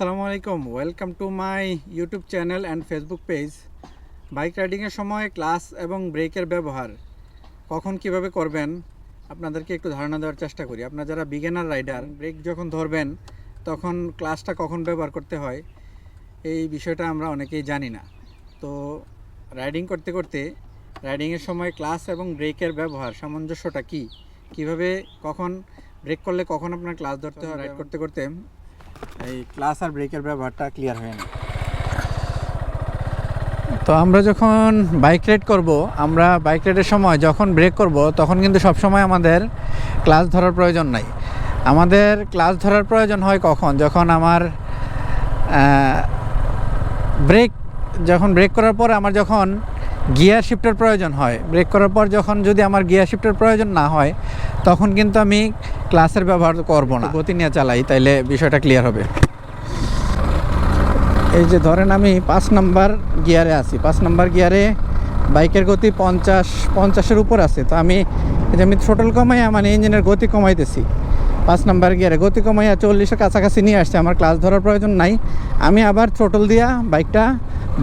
আসসালামু আলাইকুম। Welcome to my YouTube channel and Facebook page bike রাইডিংয়ের সময় ক্লাস এবং ব্রেকের ব্যবহার কখন কীভাবে করবেন আপনাদেরকে একটু ধারণা দেওয়ার চেষ্টা করি। আপনার যারা বিগিনার রাইডার ব্রেক যখন ধরবেন তখন ক্লাসটা কখন ব্যবহার করতে হয় এই বিষয়টা আমরা অনেকেই জানি না। তো রাইডিং করতে করতে রাইডিংয়ের সময় ক্লাস এবং ব্রেকের ব্যবহার সামঞ্জস্যটা কি? কীভাবে কখন ব্রেক করলে কখন আপনার ক্লাস ধরতে হয় রাইড করতে করতে এই ক্লাস আর ব্রেকের ব্যবহারটা ক্লিয়ার হয় না তো আমরা যখন বাইক রাইড করব, আমরা বাইক রাইডের সময় যখন ব্রেক করব, তখন কিন্তু সব সময় আমাদের ক্লাস ধরার প্রয়োজন নাই। আমাদের ক্লাস ধরার প্রয়োজন হয় কখন? যখন আমার ব্রেক যখন ব্রেক করার পর আমার যখন গিয়ার শিফটের প্রয়োজন হয়। ব্রেক করার পর যখন যদি আমার গিয়ার শিফটের প্রয়োজন না হয় তখন কিন্তু আমি ক্লাসের ব্যবহার করব না। গতি নিয়ে চালাই তাইলে বিষয়টা ক্লিয়ার হবে। এই যে ধরেন আমি পাঁচ নাম্বার গিয়ারে আছি। পাঁচ নাম্বার গিয়ারে বাইকের গতি পঞ্চাশ পঞ্চাশের উপর আছে। তো আমি এই যে আমি ছোটল কমাইয়া মানে ইঞ্জিনের গতি কমাইতেছি। পাঁচ নাম্বার গিয়ারে গতি কমাইয়া চল্লিশের কাছাকাছি নিয়ে আসছে। আমার ক্লাস ধরার প্রয়োজন নাই। আমি আবার থ্রোটল দিয়া বাইকটা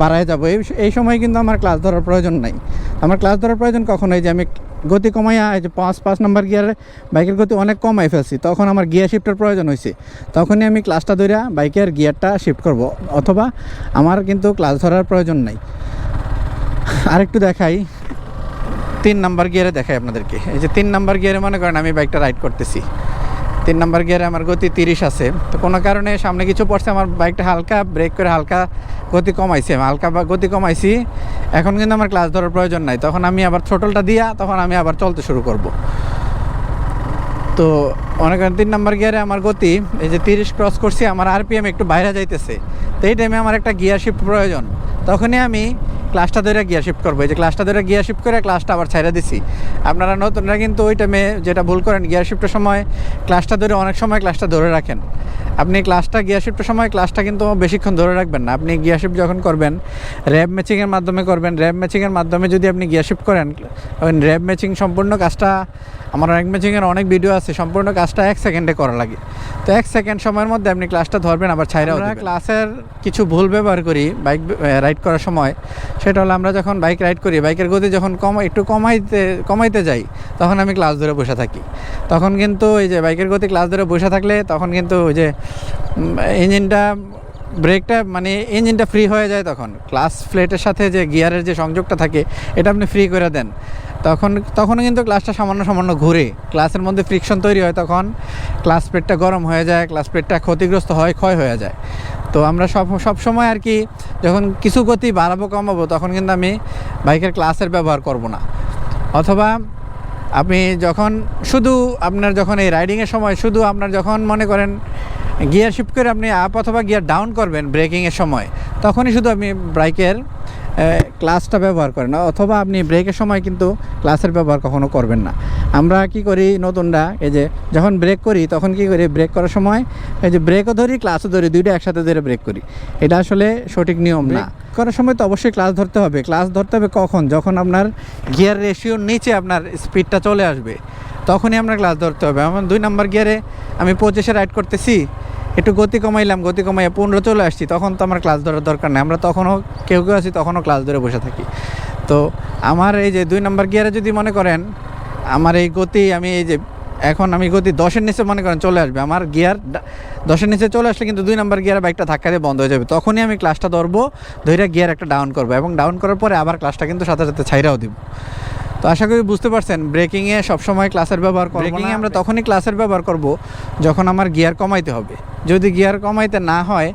বাড়ায় যাব। এই এই সময় কিন্তু আমার ক্লাস ধরার প্রয়োজন নাই। আমার ক্লাস ধরার প্রয়োজন কখন? এই যে আমি গতি কমাইয়া, এই যে পাঁচ পাঁচ নাম্বার গিয়ারে বাইকের গতি অনেক কমাই ফেলছি, তখন আমার গিয়ার শিফটের প্রয়োজন হয়েছে তখনই আমি ক্লাসটা ধরিয়া বাইকের গিয়ারটা শিফট করব, অথবা আমার কিন্তু ক্লাস ধরার প্রয়োজন নাই। আরেকটু দেখাই, তিন নাম্বার গিয়ারে দেখাই আপনাদেরকে। এই যে তিন নাম্বার গিয়ারে মনে করেন আমি বাইকটা রাইড করতেছি। তিন নাম্বার গিয়ারে আমার গতি তিরিশ আছে। তো কোনো কারণে সামনে কিছু পড়ছে, আমার বাইকটা হালকা ব্রেক করে হালকা গতি কমাইছি। আমি হালকা গতি কমাইছি, এখন কিন্তু আমার ক্লাস ধরার প্রয়োজন নাই। তখন আমি আবার থ্রোটলটা দিয়া, তখন আমি আবার চলতে শুরু করব। তো অনেক তিন নাম্বার গিয়ারে আমার গতি, এই যে তিরিশ ক্রস করছি, আমার আরপিএম একটু বাইরে যাইতেছে। তো এই টাইমে আমার একটা গিয়ার শিফট প্রয়োজন। তখনই আমি ক্লাসটা ধরে গিয়ার শিফট করব। এই যে ক্লাসটা ধরে গিয়ার শিফট করে ক্লাসটা আবার ছাইড়া দিছি। আপনারা নতুনরা কিন্তু ওই টাইমে যেটা ভুল করেন গিয়ার শিফটের সময় ক্লাসটা ধরে অনেক সময় ক্লাসটা ধরে রাখেন। আপনি ক্লাসটা গিয়ার শিফটের সময় ক্লাসটা কিন্তু বেশিক্ষণ ধরে রাখবেন না। আপনি গিয়ার শিফট যখন করবেন র্যাব ম্যাচিংয়ের মাধ্যমে করবেন। র্যাব ম্যাচিংয়ের মাধ্যমে যদি আপনি গিয়ার শিফট করেন র্যাব ম্যাচিং সম্পূর্ণ কাজটা আমার র্যাব ম্যাচিংয়ের অনেক ভিডিও আছে সম্পূর্ণ কাজটা এক সেকেন্ডে করা লাগে। তো এক সেকেন্ড সময়ের মধ্যে আপনি ক্লাসটা ধরবেন আবার ছাইরা ক্লাসের কিছু ভুল ব্যবহার করি বাইক রাইড করার সময়। সেটা হলো আমরা যখন বাইক রাইড করি বাইকের গতি যখন কম, একটু কমাইতে কমাইতে যাই, তখন আমি ক্লাস ধরে বসে থাকি। তখন কিন্তু এই যে বাইকের গতি ক্লাস ধরে বসে থাকলে তখন কিন্তু ওই যে ইঞ্জিনটা ব্রেকটা মানে ইঞ্জিনটা ফ্রি হয়ে যায় তখন। ক্লাস প্লেটের সাথে যে গিয়ারের যে সংযোগটা থাকে, এটা আপনি ফ্রি করে দেন। তখন, তখনও কিন্তু ক্লাসটা সামান্য সামান্য ঘুরে। ক্লাসের মধ্যে ফ্রিকশন তৈরি হয় তখন। ক্লাস প্লেটটা গরম হয়ে যায় ক্লাস প্লেটটা ক্ষতিগ্রস্ত হয়, ক্ষয় হয়ে যায়। তো আমরা সব সব সময় আর কি যখন কিছু গতি বাড়াবো, কমাবো, তখন কিন্তু আমি বাইকের ক্লাসের ব্যবহার করব না। অথবা আপনি যখন শুধু আপনার যখন এই রাইডিংয়ের সময়, শুধু আপনার যখন মনে করেন গিয়ার শিফট করে আপনি আপ অথবা গিয়ার ডাউন করবেন ব্রেকিংয়ের সময়, তখনই শুধু আপনি বাইকের ক্লাসটা ব্যবহার করেন। অথবা আপনি ব্রেকের সময় কিন্তু ক্লাসের ব্যবহার কখনো করবেন না। আমরা কি করি নতুনরা, এই যে যখন ব্রেক করি, তখন কি করি ব্রেক করার সময় এই যে ব্রেকও ধরি ক্লাসও ধরি, দুইটা একসাথে ধরে ব্রেক করি। এটা আসলে সঠিক নিয়ম না। করার সময় তো অবশ্যই ক্লাস ধরতে হবে। ক্লাস ধরতে হবে কখন? যখন আপনার গিয়ার রেশিওর নিচে আপনার স্পিডটা চলে আসবে, তখনই আপনার ক্লাস ধরতে হবে। আমার দুই নাম্বার গিয়ারে আমি পঁচিশে রাইড করতেছি, একটু গতি কমাইলাম, গতি কমাইয়া পনেরো চলে আসছি, তখন তো আমার ক্লাস ধরার দরকার নেই। আমরা তখনও, কেউ কেউ আছি, তখনও ক্লাস ধরে বসে থাকি। তো আমার এই যে দুই নম্বর গিয়ারে যদি মনে করেন আমার এই গতি আমি এই যে এখন আমি গতি দশের নিচে মনে করেন চলে আসবে। আমার গিয়ার দশের নিচে চলে আসলে কিন্তু দুই নম্বর গিয়ার বাইকটা ধাক্কা দিয়ে বন্ধ হয়ে যাবে। তখনই আমি ক্লাসটা ধরবো ধরে গিয়ার একটা ডাউন করব এবং ডাউন করার পরে আবার ক্লাসটা কিন্তু সাথে সাথে ছাইরাও দিব। তো আশা করি বুঝতে পারছেন ব্রেকিংয়ে সবসময় ক্লাসের ব্যবহার করব ব্রেকিংয়ে আমরা তখনই ক্লাসের ব্যবহার করব যখন আমার গিয়ার কমাইতে হবে। যদি গিয়ার কমাইতে না হয়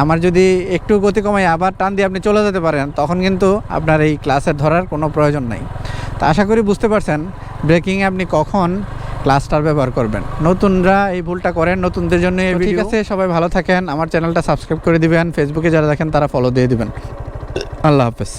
আমার যদি একটু গতি কমাই আবার টান দিয়ে আপনি চলে যেতে পারেন তখন কিন্তু আপনার এই ক্লাসের ধরার কোনো প্রয়োজন নাই। তো আশা করি বুঝতে পারছেন ব্রেকিংয়ে আপনি কখন ক্লাস্টার ব্যবহার করবেন? নতুনরা এই ভুলটা করেন নতুনদের জন্য এই ঠিক আছে সবাই ভালো থাকেন। আমার চ্যানেলটা সাবস্ক্রাইব করে দিবেন। ফেসবুকে যারা দেখেন তারা ফলো দিয়ে দিবেন। আল্লাহ হাফেজ।